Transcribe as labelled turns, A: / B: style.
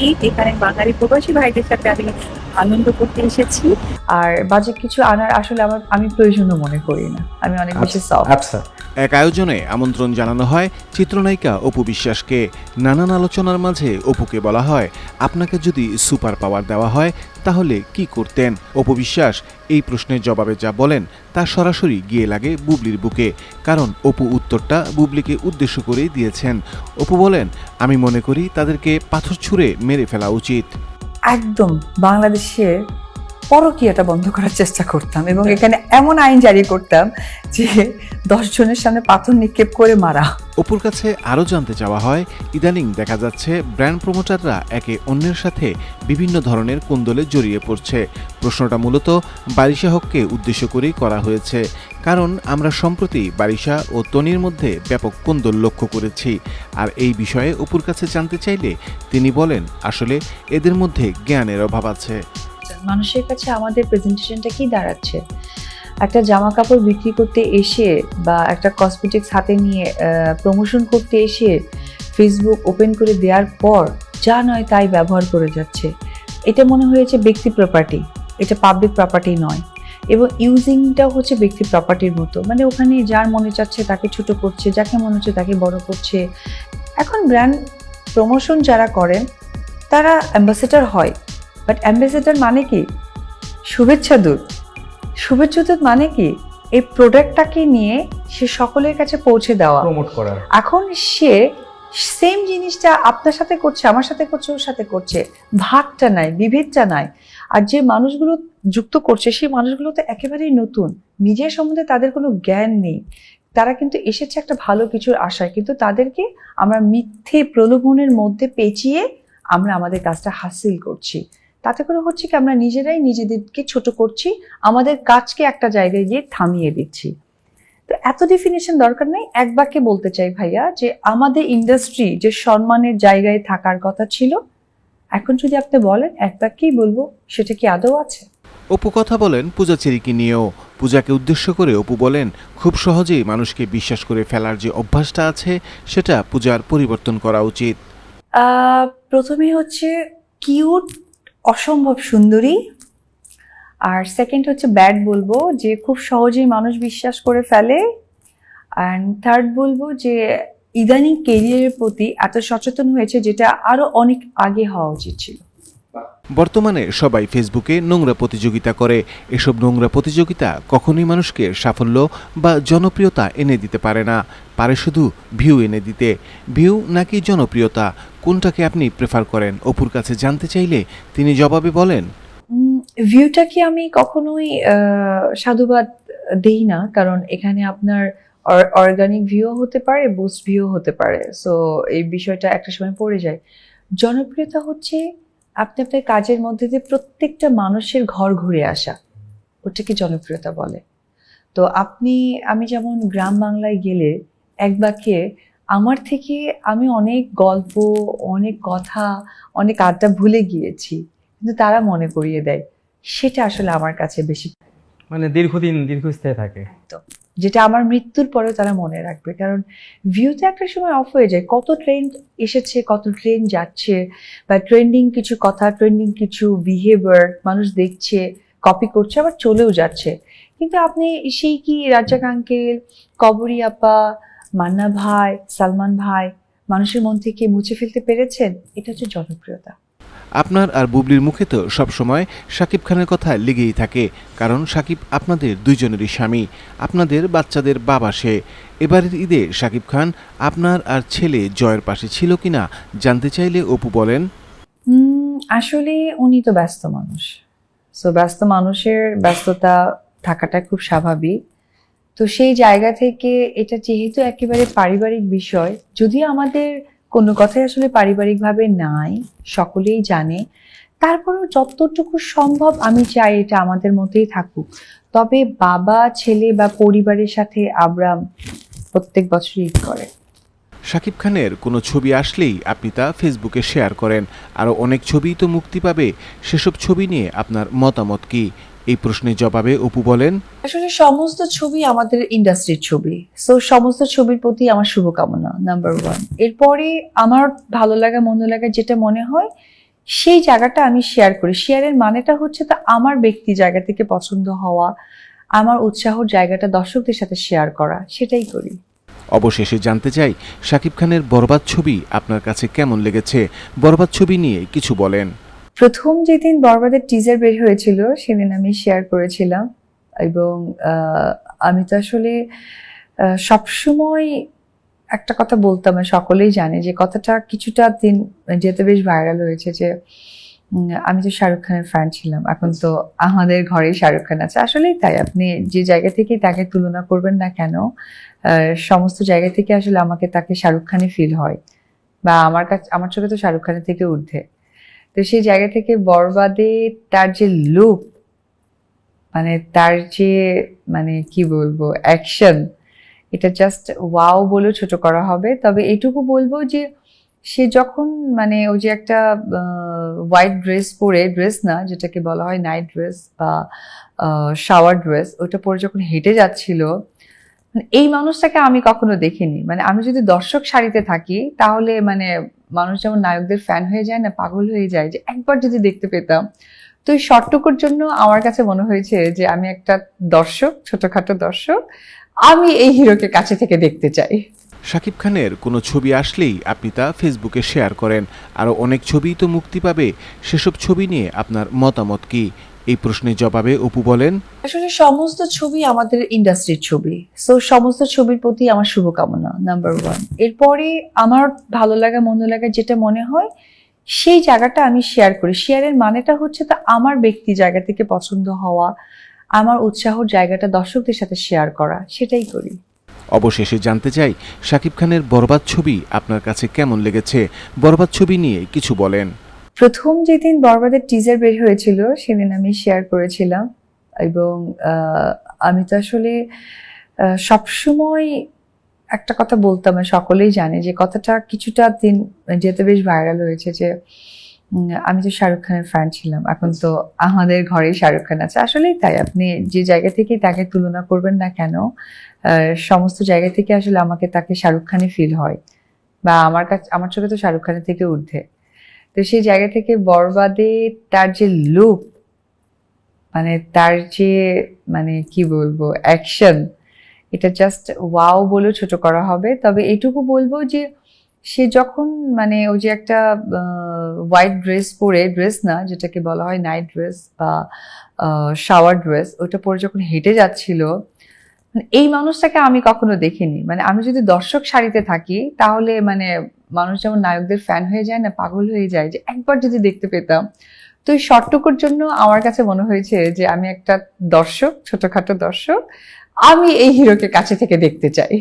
A: ঈদ এখানে বাঙালি প্রবাসী ভাইদের সাথে আমি আনন্দ করতে এসেছি।
B: আর বাজে কিছু আনার আসলে আমার আমি প্রয়োজনও মনে করি না। আমি অনেক বেশি সফট
C: আচ্ছা।
D: এক আয়োজনে আমন্ত্রণ জানানো হয় চিত্রনায়িকা অপু বিশ্বাসকে। নানান আলোচনার মাঝে অপুকে বলা হয় আপনাকে যদি সুপার পাওয়ার দেওয়া হয় তাহলে কি করতেন? অপু বিশ্বাস এই প্রশ্নের জবাবে যা বলেন তা সরাসরি গিয়ে লাগে বুবলির বুকে। কারণ অপু উত্তরটা বুবলিকে উদ্দেশ্য করেই দিয়েছেন। অপু বলেন আমি মনে করি তাদেরকে পাথর ছুঁড়ে মেরে ফেলা উচিত।
B: একদম বাংলাদেশে পরকীয়াটা বন্ধ করার চেষ্টা করতাম এবং এখানে এমন আইন জারি করতাম যে দশ জনের সামনে পাথর নিক্ষেপ করে মারা।
D: অপুর কাছে আরও জানতে চাওয়া হয় ইদানিং দেখা যাচ্ছে ব্র্যান্ড প্রমোটাররা একে অন্যের সাথে বিভিন্ন ধরনের কোন্দলে জড়িয়ে পড়ছে। প্রশ্নটা মূলত বারিশা হককে উদ্দেশ্য করেই করা হয়েছে কারণ আমরা সম্প্রতি বারিশা ও তনির মধ্যে ব্যাপক কোন্দল লক্ষ্য করেছি। আর এই বিষয়ে অপুর কাছে জানতে চাইলে তিনি বলেন আসলে এদের মধ্যে জ্ঞানের অভাব আছে।
B: মানুষের কাছে আমাদের প্রেজেন্টেশনটা কি দাঁড়াচ্ছে? একটা জামা কাপড় বিক্রি করতে এসে বা একটা কসমেটিক্স হাতে নিয়ে প্রমোশন করতে এসে ফেসবুক ওপেন করে দেওয়ার পর যা নয় তাই ব্যবহার করে যাচ্ছে। এটা মনে হয়েছে ব্যক্তি প্রপার্টি এটা পাবলিক প্রপার্টি নয়। এবং ইউজিংটা হচ্ছে ব্যক্তি প্রপার্টির মতো। মানে ওখানে যার মনে চাচ্ছে তাকে ছোট করছে, যাকে মনে হচ্ছে তাকে বড় করছে। এখন ব্র্যান্ড প্রমোশন যারা করেন, তারা অ্যাম্বাসেডার হয়। বাট অ্যাম্বাসেডার মানে কি? শুভেচ্ছা দূত। শুভেচ্ছা দূত মানে কি? এই প্রোডাক্টটাকে নিয়ে সে সকলের কাছে পৌঁছে দেওয়া।
C: প্রমোট করার
B: এখন সে সেম জিনিসটা আপনার সাথে করছে আমার সাথে করছে ওর সাথে করছে। ভাগটা নাই বিভেদটা নাই। আর যে মানুষগুলো যুক্ত করছে সেই মানুষগুলো তো একেবারেই নতুন। মিডিয়া সম্বন্ধে তাদের কোনো জ্ঞান নেই। তারা কিন্তু এসেছে একটা ভালো কিছুর আশায়। কিন্তু তাদেরকে আমরা মিথ্যে প্রলোভনের মধ্যে পেঁচিয়ে আমরা আমাদের কাজটা হাসিল করছি। তাতে করে হচ্ছে কি আমরা নিজেরাই নিজেদেরকে ছোট করছি আমাদের কাজকে একটা জায়গায় গিয়ে থামিয়ে দিচ্ছি। তো এত ডেফিনেশন দরকার নেই। এক বাক্যে বলতে চাই ভাইয়া যে আমাদের ইন্ডাস্ট্রি যে সম্মানের জায়গায় থাকার কথা ছিল এখন যদি আপনি বলেন এক বাক্যেই বলব সেটা কি আদৌ আছে?
D: অপু কথা বলেন পূজা চেরিকে নিয়েও। পূজাকে উদ্দেশ্য করে অপু বলেন খুব সহজেই মানুষকে বিশ্বাস করে ফেলার যে অভ্যাসটা আছে সেটা পূজার পরিবর্তন করা উচিত।
B: প্রথমে হচ্ছে কিউট অসম্ভব সুন্দরী। আর সেকেন্ড হচ্ছে ব্যাড বলব, যে খুব সহজেই মানুষ বিশ্বাস করে ফেলে। অ্যান্ড থার্ড বলব যে ইদানিং কেরিয়ারের প্রতি এত সচেতন হয়েছে, যেটা আরও অনেক আগে হওয়া উচিত ছিল।
D: বর্তমানে সবাই ফেসবুকে নোংরা প্রতিযোগিতা করে। এসব নোংরা প্রতিযোগিতা কখনোই মানুষকে সাফল্য বা জনপ্রিয়তা এনে দিতে পারে না। পারে শুধু ভিউ এনে দিতে। ভিউ নাকি জনপ্রিয়তা? কোনটাকে আপনি প্রেফার করেন? অপুর কাছে জানতে চাইলে তিনি জবাবে বলেন।
B: ভিউটাকে আমি কখনোই সাধুবাদ দেই না। কারণ এখানে আপনার অর্গানিক ভিউ হতে পারে বুস্ট ভিউ হতে পারে। সো এই বিষয়টা একটা সময় পড়ে যায়। জনপ্রিয়তা হচ্ছে আপনি আপনার কাজের মধ্যে দিয়ে প্রত্যেকটা মানুষের ঘর ঘুরে আসা ওটাকে জনপ্রিয়তা বলে? তো আপনি আমি যেমন গ্রাম বাংলায় গেলে এক বাক্যে আমার থেকে আমি অনেক গল্প অনেক কথা অনেক আড্ডা ভুলে গিয়েছি কিন্তু তারা মনে করিয়ে দেয়। সেটা আসলে আমার কাছে বেশি
C: মানে দীর্ঘদিন দীর্ঘস্থায়ী থাকে।
B: যেটা আমার মৃত্যুর পরেও তারা মনে রাখবে। কারণ ভিউতে একটা সময় অফ হয়ে যায়। কত ট্রেন্ড এসেছে, কত ট্রেন যাচ্ছে বা ট্রেন্ডিং কিছু কথা ট্রেন্ডিং কিছু বিহেভিয়ার মানুষ দেখছে কপি করছে, আবার চলেও যাচ্ছে। কিন্তু আপনি সেই কি রাজ্জাক আঙ্কেল কবরী আপা, মান্না ভাই, সালমান ভাই মানুষের মন থেকে মুছে ফেলতে পেরেছেন? এটা হচ্ছে জনপ্রিয়তা।
D: আপনার আর বুবলির মুখে তো সবসময় শাকিব খানের কথা লেগেই থাকে, কারণ সাকিব আপনাদের দুইজনেরই স্বামী, আপনাদের বাচ্চাদের বাবা সে। এবারের ঈদে শাকিব খান আপনার আর ছেলে জয়ের পাশে ছিল কিনা জানতে চাইলে অপু বলেন।
B: আসলে উনি তো ব্যস্ত মানুষ। সো ব্যস্ত মানুষের ব্যস্ততা থাকাটা খুব স্বাভাবিক। তো সেই জায়গা থেকে এটা যেহেতু একেবারে পারিবারিক বিষয়, যদিও আমাদের কোনো কথাই আসলে পারিবারিকভাবে নাই, সকলেই জানে। তারপরেও যতটুকু সম্ভব আমি চাই এটা আমাদের মধ্যেই থাকুক। তবে বাবা, ছেলে বা পরিবারের সাথে আব্রাম প্রত্যেক বছর ঈদ করে।
D: শাকিব খানের কোনো ছবি আসলেই আপনি তা ফেসবুকে শেয়ার করেন। আরও অনেক ছবিই তো মুক্তি পাবে। সেসব ছবি নিয়ে আপনার মতামত কি? এই প্রশ্নের জবাবে অপু বলেন
B: আসলে সমস্ত ছবি আমাদের ইন্ডাস্ট্রির ছবি। সো সমস্ত ছবির প্রতি আমার শুভকামনা নাম্বার ওয়ান এরপরে আমার ভালো লাগা মন্দ লাগা যেটা মনে হয় সেই জায়গাটা আমি শেয়ার করি। শেয়ারের মানেটা হচ্ছে তা আমার ব্যক্তি জায়গা থেকে পছন্দ হওয়া আমার উৎসাহ জায়গাটা দর্শকদের সাথে শেয়ার করা সেটাই করি।
D: অবশেষে জানতে চাই শাকিব খানের বরবাদ ছবি আপনার কাছে কেমন লেগেছে? বরবাদ ছবি নিয়ে কিছু বলেন।
B: প্রথম যেদিন বরবাদের টিজার বের হয়েছিল, সেদিন আমি শেয়ার করেছিলাম। এবং আমি তো আসলে সবসময় একটা কথা বলতাম আর সকলেই জানে যে কথাটা কিছুটা দিন যেতে বেশ ভাইরাল হয়েছে যে আমি তো শাহরুখ খানের ফ্যান ছিলাম। এখন তো আমাদের ঘরেই শাহরুখ খান আছে। আসলেই তাই, আপনি যে জায়গা থেকেই তাকে তুলনা করবেন না কেন সমস্ত জায়গা থেকে আসলে আমাকে তাকে শাহরুখ খানই ফিল হয়। বা আমার কাছে, আমার চোখে তো শাহরুখ খানের থেকে ঊর্ধ্বে। তো সেই জায়গা থেকে বরবাদে তার যে লুক মানে তার যে মানে কি বলব অ্যাকশন এটা জাস্ট ওয়াও বলেও ছোট করা হবে। তবে এটুকু বলব যে, সে যখন মানে ওই যে একটা হোয়াইট ড্রেস পরে ড্রেস না, যেটাকে বলা হয় নাইট ড্রেস বা শাওয়ার ড্রেস ওটা পরে যখন হেঁটে যাচ্ছিল মানে এই মানুষটাকে আমি কখনো দেখিনি। মানে আমি যদি দর্শক সারিতে থাকি, তাহলে মানে মানুষ যেমন নায়কদের ফ্যান হয়ে যায় না, পাগল হয়ে যায়, যে একবার যদি দেখতে পেতাম। তো এই শর্টটুকুর জন্য আমার কাছে মনে হয়েছে যে আমি একটা দর্শক, ছোটখাটো দর্শক, আমি এই হিরোকে কাছে থেকে দেখতে চাই।
D: শাকিব খানের কোনো ছবি আসলেই আপনি তা ফেসবুকে শেয়ার করেন। আরও অনেক ছবিই তো মুক্তি পাবে। সেসব ছবি নিয়ে আপনার মতামত কি? এই প্রশ্নের জবাবে অপু বলেন
B: আসলে সমস্ত ছবি আমাদের ইন্ডাস্ট্রির ছবি। সো সমস্ত ছবির প্রতি আমার শুভকামনা নাম্বার ওয়ান এরপরে আমার ভালো লাগা মন্দ লাগা যেটা মনে হয় সেই জায়গাটা আমি শেয়ার করি। শেয়ারের মানেটা হচ্ছে তা আমার ব্যক্তি জায়গা থেকে পছন্দ হওয়া আমার উৎসাহর জায়গাটা দর্শকদের সাথে শেয়ার করা সেটাই করি।
D: অবশেষে জানতে চাই শাকিব খানের বরবাদ ছবি আপনার কাছে কেমন লেগেছে? বরবাদ ছবি নিয়ে কিছু বলেন।
B: প্রথম যেদিন বরবাদের টিজার বের হয়েছিল, সেদিন আমি শেয়ার করেছিলাম। এবং আমি তো আসলে সবসময় একটা কথা বলতাম আর সকলেই জানে যে কথাটা কিছুটা দিন যেতে বেশ ভাইরাল হয়েছে যে আমি তো শাহরুখ খানের ফ্যান ছিলাম। এখন তো আমাদের ঘরেই শাহরুখ খান আছে। আসলেই তাই, আপনি যে জায়গা থেকেই তাকে তুলনা করবেন না কেন সমস্ত জায়গা থেকে আসলে আমাকে তাকে শাহরুখ খানই ফিল হয়। বা আমার কাছে, আমার চোখে তো শাহরুখ খানের থেকে ঊর্ধ্বে। তো সেই জায়গা থেকে বরবাদে তার যে লুক মানে তার যে মানে কি বলব অ্যাকশন এটা জাস্ট ওয়াও বলেও ছোট করা হবে। তবে এটুকু বলব যে, সে যখন মানে ওই যে একটা হোয়াইট ড্রেস পরে ড্রেস না, যেটাকে বলা হয় নাইট ড্রেস বা শাওয়ার ড্রেস ওটা পরে যখন হেঁটে যাচ্ছিল মানে এই মানুষটাকে আমি কখনো দেখিনি। মানে আমি যদি দর্শক সারিতে থাকি, তাহলে মানে মানুষ যেমন নায়কদের ফ্যান হয়ে যায় না, পাগল হয়ে যায়, যে একবার যদি দেখতে পেতাম। তো এই শর্টটুকুর জন্য আমার কাছে মনে হয়েছে যে আমি একটা দর্শক, ছোটখাটো দর্শক, আমি এই হিরোকে কাছে থেকে দেখতে চাই।